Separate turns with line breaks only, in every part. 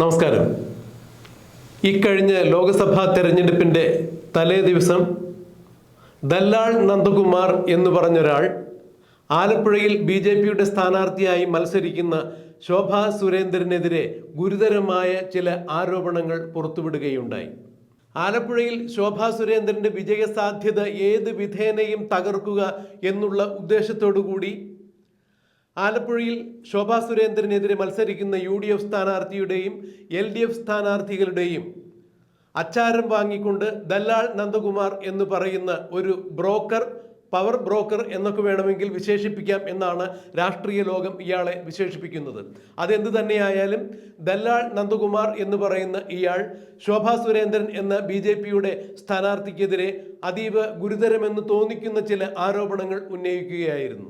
നമസ്കാരം. ഇക്കഴിഞ്ഞ ലോക്സഭാ തെരഞ്ഞെടുപ്പിന്റെ തലേ ദിവസം ദല്ലാൾ നന്ദകുമാർ എന്ന് പറഞ്ഞൊരാൾ ആലപ്പുഴയിൽ ബി ജെ പിയുടെ സ്ഥാനാർത്ഥിയായി മത്സരിക്കുന്ന ശോഭ സുരേന്ദ്രനെതിരെ ഗുരുതരമായ ചില ആരോപണങ്ങൾ പുറത്തുവിടുകയുണ്ടായി. ആലപ്പുഴയിൽ ശോഭ സുരേന്ദ്രന്റെ വിജയസാധ്യത ഏത് വിധേനയും തകർക്കുക എന്നുള്ള ഉദ്ദേശത്തോടു കൂടി ആലപ്പുഴയിൽ ശോഭാ സുരേന്ദ്രനെതിരെ മത്സരിക്കുന്ന യു ഡി എഫ് സ്ഥാനാർത്ഥിയുടെയും എൽ ഡി എഫ് സ്ഥാനാർത്ഥികളുടെയും അച്ചാരം വാങ്ങിക്കൊണ്ട് ദല്ലാൾ നന്ദകുമാർ എന്ന് പറയുന്ന ഒരു ബ്രോക്കർ പവർ ബ്രോക്കർ എന്നൊക്കെ വേണമെങ്കിൽ വിശേഷിപ്പിക്കാം എന്നാണ് രാഷ്ട്രീയ ലോകം ഇയാളെ വിശേഷിപ്പിക്കുന്നത്. അതെന്ത് തന്നെയായാലും ദല്ലാൾ നന്ദകുമാർ എന്ന് പറയുന്ന ഇയാൾ ശോഭാ സുരേന്ദ്രൻ എന്ന ബി ജെ പിയുടെ സ്ഥാനാർത്ഥിക്കെതിരെ അതീവ ഗുരുതരമെന്ന് തോന്നിക്കുന്ന ചില ആരോപണങ്ങൾ ഉന്നയിക്കുകയായിരുന്നു.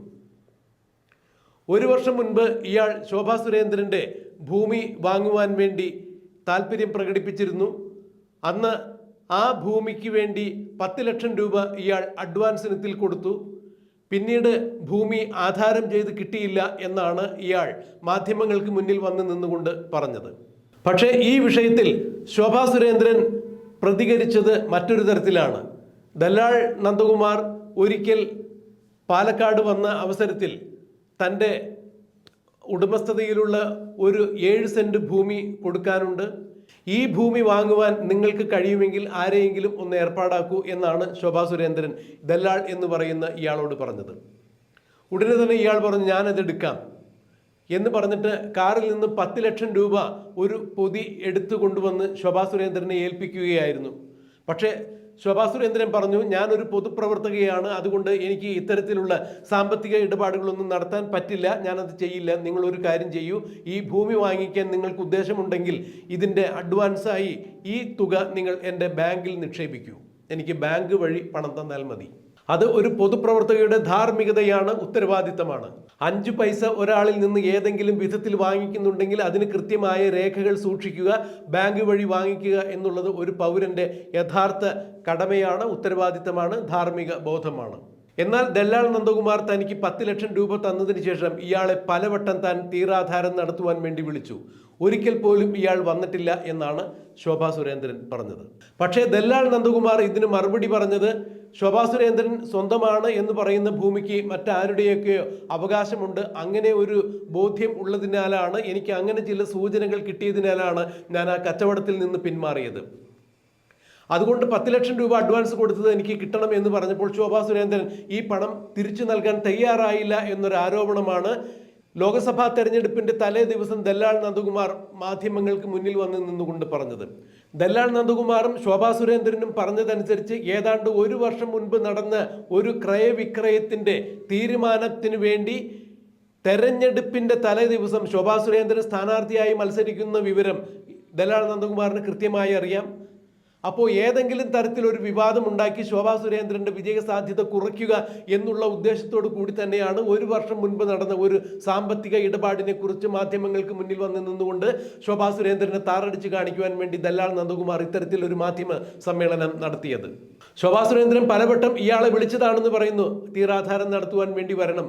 ഒരു വർഷം മുൻപ് ഇയാൾ ശോഭാ സുരേന്ദ്രന്റെ ഭൂമി വാങ്ങുവാൻ വേണ്ടി താല്പര്യം പ്രകടിപ്പിച്ചിരുന്നു. അന്ന് ആ ഭൂമിക്ക് വേണ്ടി പത്ത് ലക്ഷം രൂപ ഇയാൾ അഡ്വാൻസ് ഇനത്തിൽ കൊടുത്തു. പിന്നീട് ഭൂമി ആധാരം ചെയ്ത് കിട്ടിയില്ല എന്നാണ് ഇയാൾ മാധ്യമങ്ങൾക്ക് മുന്നിൽ വന്ന് നിന്നുകൊണ്ട് പറഞ്ഞത്. പക്ഷേ ഈ വിഷയത്തിൽ ശോഭാ സുരേന്ദ്രൻ പ്രതികരിച്ചത് മറ്റൊരു തരത്തിലാണ്. ദല്ലാൾ നന്ദകുമാർ ഒരിക്കൽ പാലക്കാട് വന്ന അവസരത്തിൽ തന്റെ ഉടമസ്ഥതയിലുള്ള ഒരു ഏഴ് സെന്റ് ഭൂമി കൊടുക്കാനുണ്ട്. ഈ ഭൂമി വാങ്ങുവാൻ നിങ്ങൾക്ക് കഴിയുമെങ്കിൽ ആരെയെങ്കിലും ഒന്ന് ഏർപ്പാടാക്കൂ എന്നാണ് ശോഭാ സുരേന്ദ്രൻ ദല്ലാൾ എന്ന് പറയുന്ന ഇയാളോട് പറഞ്ഞത്. ഉടനെ തന്നെ ഇയാൾ പറഞ്ഞു ഞാനത് എടുക്കാം. എന്ന് പറഞ്ഞിട്ട് കാറിൽ നിന്ന് പത്ത് ലക്ഷം രൂപ ഒരു പൊതി എടുത്തു കൊണ്ടുവന്ന് ശോഭാ സുരേന്ദ്രനെ ഏൽപ്പിക്കുകയായിരുന്നു. പക്ഷേ ശോഭാ സുരേന്ദ്രൻ പറഞ്ഞു ഞാനൊരു പൊതുപ്രവർത്തകയാണ് അതുകൊണ്ട് എനിക്ക് ഇത്തരത്തിലുള്ള സാമ്പത്തിക ഇടപാടുകളൊന്നും നടത്താൻ പറ്റില്ല ഞാനത് ചെയ്യില്ല നിങ്ങൾ ഒരു കാര്യം ചെയ്യൂ. ഈ ഭൂമി വാങ്ങിക്കാൻ നിങ്ങൾക്ക് ഉദ്ദേശമുണ്ടെങ്കിൽ ഇതിന്റെ അഡ്വാൻസായി ഈ തുക നിങ്ങൾ എന്റെ ബാങ്കിൽ നിക്ഷേപിക്കൂ. എനിക്ക് ബാങ്ക് വഴി പണം തന്നാൽ മതി. അത് ഒരു പൊതുപ്രവർത്തകയുടെ ധാർമ്മികതയാണ് ഉത്തരവാദിത്തമാണ്. അഞ്ചു പൈസ ഒരാളിൽ നിന്ന് ഏതെങ്കിലും വിധത്തിൽ വാങ്ങിക്കുന്നുണ്ടെങ്കിൽ അതിന് കൃത്യമായ രേഖകൾ സൂക്ഷിക്കുക ബാങ്ക് വഴി വാങ്ങിക്കുക എന്നുള്ളത് ഒരു പൗരന്റെ യഥാർത്ഥ കടമയാണ് ഉത്തരവാദിത്തമാണ് ധാർമ്മിക ബോധമാണ്. എന്നാൽ ദല്ലാൾ നന്ദകുമാർ തനിക്ക് പത്ത് ലക്ഷം രൂപ തന്നതിന് ശേഷം ഇയാളെ പലവട്ടം താൻ തീരാധാരം നടത്തുവാൻ വേണ്ടി വിളിച്ചു. ഒരിക്കൽ പോലും ഇയാൾ വന്നിട്ടില്ല എന്നാണ് ശോഭാ സുരേന്ദ്രൻ പറഞ്ഞത്. പക്ഷേ ദല്ലാൾ നന്ദകുമാർ ഇതിന് മറുപടി പറഞ്ഞത് ശോഭാ സുരേന്ദ്രൻ സ്വന്തമാണ് എന്ന് പറയുന്ന ഭൂമിക്ക് മറ്റാരുടെയൊക്കെയോ അവകാശമുണ്ട്. അങ്ങനെ ഒരു ബോധ്യം ഉള്ളതിനാലാണ് എനിക്ക് അങ്ങനെ ചില സൂചനകൾ കിട്ടിയതിനാലാണ് ഞാൻ ആ കച്ചവടത്തിൽ നിന്ന് പിന്മാറിയത്. അതുകൊണ്ട് പത്ത് ലക്ഷം രൂപ അഡ്വാൻസ് കൊടുത്തത് എനിക്ക് കിട്ടണം എന്ന് പറഞ്ഞപ്പോൾ ശോഭാ സുരേന്ദ്രൻ ഈ പണം തിരിച്ചു നൽകാൻ തയ്യാറായില്ല എന്നൊരു ആരോപണമാണ് ലോക്സഭാ തെരഞ്ഞെടുപ്പിന്റെ തലേ ദിവസം ദല്ലാൾ നന്ദകുമാർ മാധ്യമങ്ങൾക്ക് മുന്നിൽ വന്ന് നിന്നുകൊണ്ട് പറഞ്ഞത്. ദല്ലാൾ നന്ദകുമാറും ശോഭാ സുരേന്ദ്രനും പറഞ്ഞതനുസരിച്ച് ഏതാണ്ട് ഒരു വർഷം മുൻപ് നടന്ന ഒരു ക്രയവിക്രയത്തിന്റെ തീരുമാനത്തിന് വേണ്ടി തെരഞ്ഞെടുപ്പിന്റെ തലേ ദിവസം ശോഭാ സുരേന്ദ്രൻ സ്ഥാനാർത്ഥിയായി മത്സരിക്കുന്ന വിവരം ദല്ലാൽ നന്ദകുമാറിന് കൃത്യമായി അറിയാം. അപ്പോൾ ഏതെങ്കിലും തരത്തിലൊരു വിവാദം ഉണ്ടാക്കി ശോഭാ സുരേന്ദ്രന്റെ വിജയ സാധ്യത കുറയ്ക്കുക എന്നുള്ള ഉദ്ദേശത്തോടു കൂടി തന്നെയാണ് ഒരു വർഷം മുൻപ് നടന്ന ഒരു സാമ്പത്തിക ഇടപാടിനെ കുറിച്ച് മാധ്യമങ്ങൾക്ക് മുന്നിൽ വന്ന് നിന്നുകൊണ്ട് ശോഭാ സുരേന്ദ്രനെ താറടിച്ച് കാണിക്കുവാൻ വേണ്ടി ദല്ലാൾ നന്ദകുമാർ ഇത്തരത്തിൽ ഒരു മാധ്യമ സമ്മേളനം നടത്തിയത്. ശോഭാ സുരേന്ദ്രൻ പലവട്ടം ഇയാളെ വിളിച്ചതാണെന്ന് പറയുന്നു. തീരാധാരം നടത്തുവാൻ വേണ്ടി വരണം.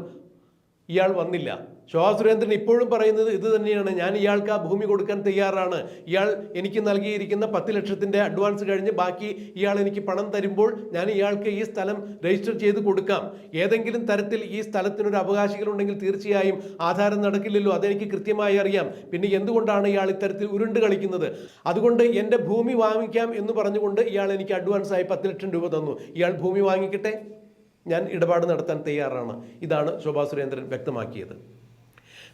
ഇയാൾ വന്നില്ല. ശോഭാ സുരേന്ദ്രൻ ഇപ്പോഴും പറയുന്നത് ഇത് തന്നെയാണ്. ഞാൻ ഇയാൾക്ക് ആ ഭൂമി കൊടുക്കാൻ തയ്യാറാണ്. ഇയാൾ എനിക്ക് നൽകിയിരിക്കുന്ന പത്ത് ലക്ഷത്തിന്റെ അഡ്വാൻസ് കഴിഞ്ഞ് ബാക്കി ഇയാൾ എനിക്ക് പണം തരുമ്പോൾ ഞാൻ ഇയാൾക്ക് ഈ സ്ഥലം രജിസ്റ്റർ ചെയ്ത് കൊടുക്കാം. ഏതെങ്കിലും തരത്തിൽ ഈ സ്ഥലത്തിനൊരു അവകാശികളുണ്ടെങ്കിൽ തീർച്ചയായും ആധാരം നടക്കില്ലല്ലോ. അതെനിക്ക് കൃത്യമായി അറിയാം. പിന്നെ എന്തുകൊണ്ടാണ് ഇയാൾ ഇത്തരത്തിൽ ഉരുണ്ട് കളിക്കുന്നത്? അതുകൊണ്ട് എന്റെ ഭൂമി വാങ്ങിക്കാം എന്ന് പറഞ്ഞുകൊണ്ട് ഇയാൾ എനിക്ക് അഡ്വാൻസായി പത്ത് ലക്ഷം രൂപ തന്നു. ഇയാൾ ഭൂമി വാങ്ങിക്കട്ടെ? ഞാൻ ഇടപാട് നടത്താൻ തയ്യാറാണ്. ഇതാണ് ശോഭാ സുരേന്ദ്രൻ വ്യക്തമാക്കിയത്.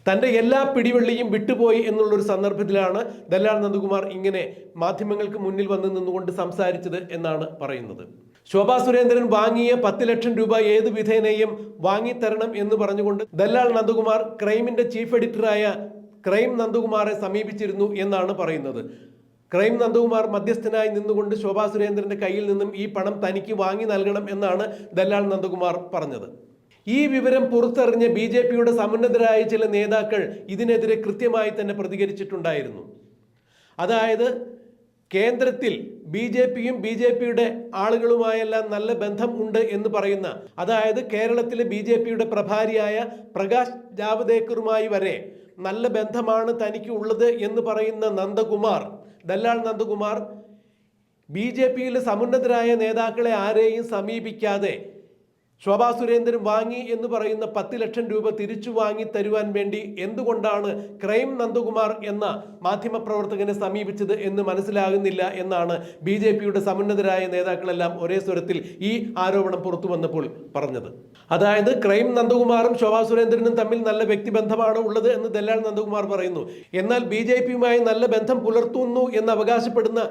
തന്റെ എല്ലാ പിടിവെള്ളിയും വിട്ടുപോയി എന്നുള്ളൊരു സന്ദർഭത്തിലാണ് ദല്ലാൽ നന്ദകുമാർ ഇങ്ങനെ മാധ്യമങ്ങൾക്ക് മുന്നിൽ വന്ന് നിന്നുകൊണ്ട് സംസാരിച്ചത് എന്നാണ് പറയുന്നത്. ശോഭാ സുരേന്ദ്രൻ വാങ്ങിയ പത്ത് ലക്ഷം രൂപ ഏത് വിധേനയും വാങ്ങിത്തരണം എന്ന് പറഞ്ഞുകൊണ്ട് ദല്ലാൽ നന്ദകുമാർ ക്രൈമിന്റെ ചീഫ് എഡിറ്ററായ ക്രൈം നന്ദകുമാറെ സമീപിച്ചിരുന്നു എന്നാണ് പറയുന്നത്. ക്രൈം നന്ദകുമാർ മധ്യസ്ഥനായി നിന്നുകൊണ്ട് ശോഭാ സുരേന്ദ്രന്റെ കയ്യിൽ നിന്നും ഈ പണം തനിക്ക് വാങ്ങി നൽകണം എന്നാണ് ദല്ലാൽ നന്ദകുമാർ പറഞ്ഞത്. ഈ വിവരം പുറത്തറിഞ്ഞ് ബി ജെ പിയുടെ സമുന്നതരായ ചില നേതാക്കൾ ഇതിനെതിരെ കൃത്യമായി തന്നെ പ്രതികരിച്ചിട്ടുണ്ടായിരുന്നു. അതായത് കേന്ദ്രത്തിൽ ബി ജെ പിയും ബി ജെ പിയുടെ ആളുകളുമായെല്ലാം നല്ല ബന്ധം ഉണ്ട് എന്ന് പറയുന്ന അതായത് കേരളത്തിലെ ബി ജെ പിയുടെ പ്രഭാരിയായ പ്രകാശ് ജാവദേക്കറുമായി വരെ നല്ല ബന്ധമാണ് തനിക്ക് ഉള്ളത് എന്ന് പറയുന്ന നന്ദകുമാർ ദല്ലാൾ നന്ദകുമാർ ബി ജെ പിയിൽ സമുന്നതരായ നേതാക്കളെ ആരെയും സമീപിക്കാതെ ശോഭാ സുരേന്ദ്രൻ വാങ്ങി എന്ന് പറയുന്ന പത്ത് ലക്ഷം രൂപ തിരിച്ചു വാങ്ങി തരുവാൻ വേണ്ടി എന്തുകൊണ്ടാണ് ക്രൈം നന്ദകുമാർ എന്ന മാധ്യമപ്രവർത്തകനെ സമീപിച്ചത് എന്ന് മനസ്സിലാകുന്നില്ല എന്നാണ് ബി ജെ പിയുടെ സമുന്നതരായ നേതാക്കളെല്ലാം ഒരേ സ്വരത്തിൽ ഈ ആരോപണം പുറത്തു വന്നപ്പോൾ പറഞ്ഞത്. അതായത് ക്രൈം നന്ദകുമാറും ശോഭാ സുരേന്ദ്രനും തമ്മിൽ നല്ല വ്യക്തിബന്ധമാണ് ഉള്ളത് എന്ന് ദല്ലാൽ നന്ദകുമാർ പറയുന്നു. എന്നാൽ ബി ജെ പിയുമായി നല്ല ബന്ധം പുലർത്തുന്നു എന്ന് അവകാശപ്പെടുന്ന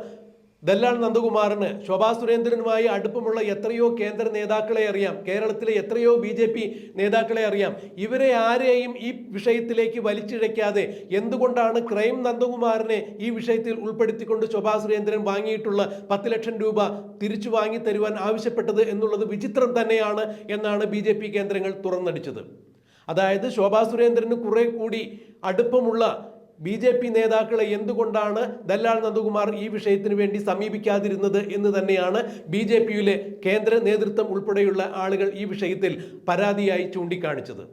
ദല്ലാൽ നന്ദകുമാറിന് ശോഭാ സുരേന്ദ്രനുമായി അടുപ്പമുള്ള എത്രയോ കേന്ദ്ര നേതാക്കളെ അറിയാം. കേരളത്തിലെ എത്രയോ ബി ജെ പി നേതാക്കളെ അറിയാം. ഇവരെ ആരെയും ഈ വിഷയത്തിലേക്ക് വലിച്ചിഴയ്ക്കാതെ എന്തുകൊണ്ടാണ് ക്രൈം നന്ദകുമാറിനെ ഈ വിഷയത്തിൽ ഉൾപ്പെടുത്തിക്കൊണ്ട് ശോഭാ സുരേന്ദ്രൻ വാങ്ങിയിട്ടുള്ള പത്ത് ലക്ഷം രൂപ തിരിച്ചു വാങ്ങി തരുവാൻ ആവശ്യപ്പെട്ടത് എന്നുള്ളത് വിചിത്രം തന്നെയാണ് എന്നാണ് ബി കേന്ദ്രങ്ങൾ തുറന്നടിച്ചത്. അതായത് ശോഭാ സുരേന്ദ്രന് കുറെ കൂടി അടുപ്പമുള്ള ബി ജെ പി നേതാക്കളെ എന്തുകൊണ്ടാണ് ദല്ലാൽ നന്ദകുമാർ ഈ വിഷയത്തിന് വേണ്ടി സമീപിക്കാതിരുന്നത് എന്ന് തന്നെയാണ് ബി ജെ പിയിലെ കേന്ദ്ര നേതൃത്വം ഉൾപ്പെടെയുള്ള ആളുകൾ ഈ വിഷയത്തിൽ പരാതിയായി ചൂണ്ടിക്കാണിച്ചത്.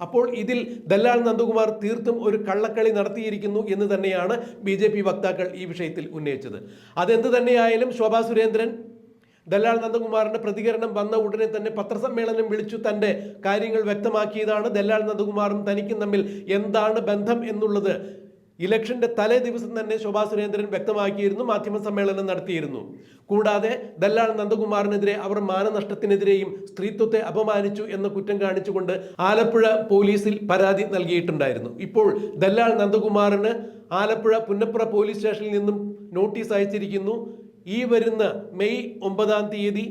അപ്പോൾ ഇതിൽ ദല്ലാൽ നന്ദകുമാർ തീർത്തും ഒരു കള്ളക്കളി നടത്തിയിരിക്കുന്നു എന്ന് തന്നെയാണ് ബി ജെ പി വക്താക്കൾ ഈ വിഷയത്തിൽ ഉന്നയിച്ചത്. അതെന്ത് തന്നെയായാലും ശോഭാ സുരേന്ദ്രൻ ദല്ലാൽ നന്ദകുമാറിന്റെ പ്രതികരണം വന്ന ഉടനെ തന്നെ പത്രസമ്മേളനം വിളിച്ചു തന്റെ കാര്യങ്ങൾ വ്യക്തമാക്കിയതാണ് ദല്ലാൽ നന്ദകുമാറും തനിക്കും തമ്മിൽ എന്താണ് ബന്ധം എന്നുള്ളത് ഇലക്ഷന്റെ തലേ ദിവസം തന്നെ ശോഭാ സുരേന്ദ്രൻ വ്യക്തമാക്കിയിരുന്നു മാധ്യമ സമ്മേളനം നടത്തിയിരുന്നു. കൂടാതെ ദല്ലാൾ നന്ദകുമാറിനെതിരെ അവർ മാനനഷ്ടത്തിനെതിരെയും സ്ത്രീത്വത്തെ അപമാനിച്ചു എന്ന കുറ്റം കാണിച്ചുകൊണ്ട് ആലപ്പുഴ പോലീസിൽ പരാതി നൽകിയിട്ടുണ്ടായിരുന്നു. ഇപ്പോൾ ദല്ലാൾ നന്ദകുമാറിന് ആലപ്പുഴ പുന്നപ്പുറ പോലീസ് സ്റ്റേഷനിൽ നിന്നും നോട്ടീസ് അയച്ചിരിക്കുന്നു. ഈ വരുന്ന മെയ് ഒമ്പതാം തീയതി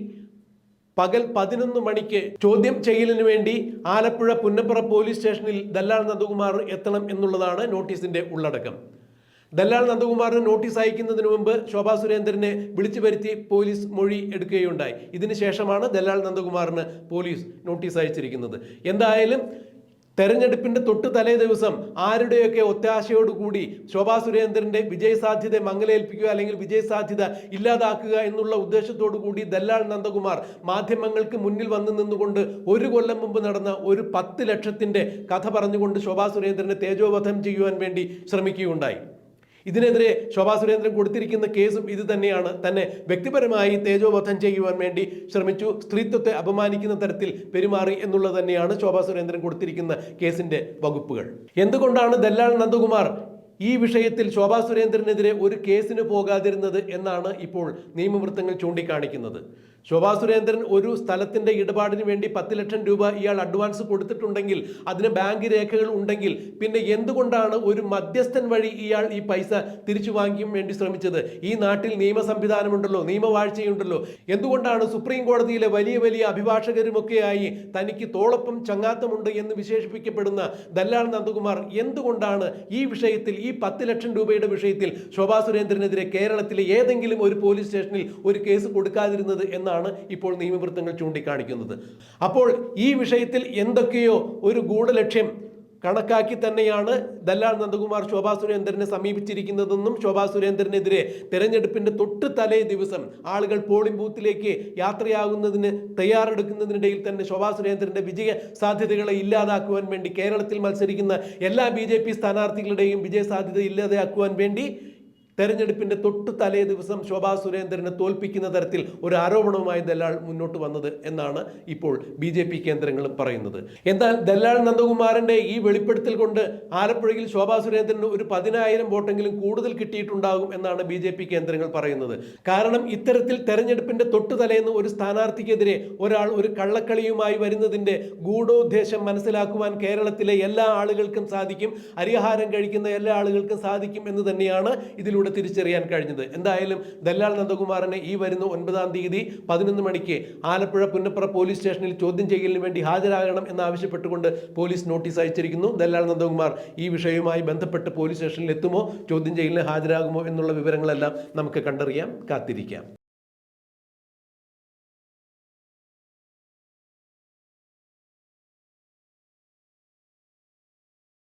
പകൽ പതിനൊന്ന് മണിക്ക് ചോദ്യം ചെയ്യലിന് വേണ്ടി ആലപ്പുഴ പുന്നപ്പുറ പോലീസ് സ്റ്റേഷനിൽ ദല്ലാൽ നന്ദകുമാർ എത്തണം എന്നുള്ളതാണ് നോട്ടീസിന്റെ ഉള്ളടക്കം. ദല്ലാൽ നന്ദകുമാറിന് നോട്ടീസ് അയക്കുന്നതിന് മുമ്പ് ശോഭാ സുരേന്ദ്രനെ വിളിച്ചു വരുത്തി പോലീസ് മൊഴി എടുക്കുകയുണ്ടായി. ഇതിനുശേഷമാണ് ദല്ലാൽ നന്ദകുമാറിന് പോലീസ് നോട്ടീസ് അയച്ചിരിക്കുന്നത്. എന്തായാലും തെരഞ്ഞെടുപ്പിന്റെ തൊട്ട് തലേ ദിവസം ആരുടെയൊക്കെ ഒത്താശയോടുകൂടി ശോഭാ സുരേന്ദ്രന്റെ വിജയ സാധ്യത മങ്ങലേൽപ്പിക്കുക അല്ലെങ്കിൽ വിജയ സാധ്യത ഇല്ലാതാക്കുക എന്നുള്ള ഉദ്ദേശത്തോടു കൂടി ദല്ലാൽ നന്ദകുമാർ മാധ്യമങ്ങൾക്ക് മുന്നിൽ വന്നു നിന്നുകൊണ്ട് ഒരു കൊല്ലം മുമ്പ് നടന്ന ഒരു പത്ത് ലക്ഷത്തിന്റെ കഥ പറഞ്ഞുകൊണ്ട് ശോഭാ സുരേന്ദ്രനെ തേജോവധം ചെയ്യുവാൻ വേണ്ടി ശ്രമിക്കുകയുണ്ടായി. ഇതിനെതിരെ ശോഭാ സുരേന്ദ്രൻ കൊടുത്തിരിക്കുന്ന കേസും ഇത് തന്നെയാണ്. തന്നെ വ്യക്തിപരമായി തേജോവധം ചെയ്യുവാൻ വേണ്ടി ശ്രമിച്ചു. സ്ത്രീത്വത്തെ അപമാനിക്കുന്ന തരത്തിൽ പെരുമാറി എന്നുള്ളത് തന്നെയാണ് ശോഭാ സുരേന്ദ്രൻ കൊടുത്തിരിക്കുന്ന കേസിന്റെ വകുപ്പുകൾ. എന്തുകൊണ്ടാണ് ദല്ലാൽ നന്ദകുമാർ ഈ വിഷയത്തിൽ ശോഭാ സുരേന്ദ്രനെതിരെ ഒരു കേസിന് പോകാതിരുന്നത് എന്നാണ് ഇപ്പോൾ നിയമവൃത്തങ്ങൾ ചൂണ്ടിക്കാണിക്കുന്നത്? ശോഭാ സുരേന്ദ്രൻ ഒരു സ്ഥലത്തിന്റെ ഇടപാടിന് വേണ്ടി പത്ത് ലക്ഷം രൂപ ഇയാൾ അഡ്വാൻസ് കൊടുത്തിട്ടുണ്ടെങ്കിൽ അതിന് ബാങ്ക് രേഖകൾ ഉണ്ടെങ്കിൽ പിന്നെ എന്തുകൊണ്ടാണ് ഒരു മധ്യസ്ഥൻ വഴി ഇയാൾ ഈ പൈസ തിരിച്ചു വാങ്ങിക്കാൻ വേണ്ടി ശ്രമിച്ചത്? ഈ നാട്ടിൽ നിയമ സംവിധാനമുണ്ടല്ലോ നിയമവാഴ്ചയുണ്ടല്ലോ. എന്തുകൊണ്ടാണ് സുപ്രീം കോടതിയിലെ വലിയ വലിയ അഭിഭാഷകരുമൊക്കെയായി തനിക്ക് തോളപ്പം ചങ്ങാത്തമുണ്ട് എന്ന് വിശേഷിപ്പിക്കപ്പെടുന്ന ദല്ലാൽ നന്ദകുമാർ എന്തുകൊണ്ടാണ് ഈ വിഷയത്തിൽ ഈ പത്ത് ലക്ഷം രൂപയുടെ വിഷയത്തിൽ ശോഭാ സുരേന്ദ്രനെതിരെ കേരളത്തിലെ ഏതെങ്കിലും ഒരു പോലീസ് സ്റ്റേഷനിൽ ഒരു കേസ് കൊടുക്കാതിരുന്നത് എന്നാണ് ഇപ്പോൾ നിയമവൃത്തങ്ങൾ ചൂണ്ടിക്കാണിക്കുന്നത്. അപ്പോൾ ഈ വിഷയത്തിൽ എന്തൊക്കെയോ ഒരു ഗൂഢലക്ഷ്യം കണക്കാക്കി തന്നെയാണ് ദല്ലാൽ നന്ദകുമാർ ശോഭാ സുരേന്ദ്രനെ സമീപിച്ചിരിക്കുന്നതെന്നും ശോഭാ സുരേന്ദ്രനെതിരെ തെരഞ്ഞെടുപ്പിന്റെ തൊട്ട് തലേ ദിവസം ആളുകൾ പോളിംഗ് ബൂത്തിലേക്ക് യാത്രയാകുന്നതിന് തയ്യാറെടുക്കുന്നതിനിടയിൽ തന്നെ ശോഭാ സുരേന്ദ്രന്റെ വിജയ സാധ്യതകളെ ഇല്ലാതാക്കുവാൻ വേണ്ടി കേരളത്തിൽ മത്സരിക്കുന്ന എല്ലാ ബി സ്ഥാനാർത്ഥികളുടെയും വിജയ സാധ്യത ഇല്ലാതാക്കുവാൻ വേണ്ടി തെരഞ്ഞെടുപ്പിന്റെ തൊട്ട് തലേ ദിവസം ശോഭാ സുരേന്ദ്രനെ തോൽപ്പിക്കുന്ന തരത്തിൽ ഒരു ആരോപണവുമായി ദല്ലാൾ മുന്നോട്ട് വന്നത് എന്നാണ് ഇപ്പോൾ ബി ജെ പി കേന്ദ്രങ്ങളും പറയുന്നത്. എന്നാൽ ദല്ലാൾ നന്ദകുമാറിന്റെ ഈ വെളിപ്പെടുത്തൽ കൊണ്ട് ആലപ്പുഴയിൽ ശോഭാ സുരേന്ദ്രന് ഒരു പതിനായിരം വോട്ടെങ്കിലും കൂടുതൽ കിട്ടിയിട്ടുണ്ടാകും എന്നാണ് ബി ജെ പി കേന്ദ്രങ്ങൾ പറയുന്നത്. കാരണം ഇത്തരത്തിൽ തെരഞ്ഞെടുപ്പിന്റെ തൊട്ട് തലേന്ന് ഒരു സ്ഥാനാർത്ഥിക്കെതിരെ ഒരാൾ ഒരു കള്ളക്കളിയുമായി വരുന്നതിന്റെ ഗൂഢോദ്ദേശം മനസ്സിലാക്കുവാൻ കേരളത്തിലെ എല്ലാ ആളുകൾക്കും സാധിക്കും അരിഹാരം കഴിക്കുന്ന എല്ലാ ആളുകൾക്കും സാധിക്കും എന്ന് തന്നെയാണ് ഇതിലൂടെ തിരിച്ചറിയാൻ കഴിഞ്ഞത്. എന്തായാലും ദല്ലാൽ നന്ദകുമാറിനെ ഈ വരുന്ന ഒൻപതാം തീയതി പതിനൊന്ന് മണിക്ക് ആലപ്പുഴ പുന്നപ്ര പോലീസ് സ്റ്റേഷനിൽ ചോദ്യം ചെയ്യലിന് വേണ്ടി ഹാജരാകണം എന്നാവശ്യപ്പെട്ടുകൊണ്ട് പോലീസ് നോട്ടീസ് അയച്ചിരിക്കുന്നു. ദല്ലാൽ നന്ദകുമാർ ഈ വിഷയവുമായി ബന്ധപ്പെട്ട് പോലീസ് സ്റ്റേഷനിൽ എത്തുമോ? ചോദ്യം ചെയ്യലിന് ഹാജരാകുമോ? എന്നുള്ള വിവരങ്ങളെല്ലാം നമുക്ക് കണ്ടറിയാം കാത്തിരിക്കാം.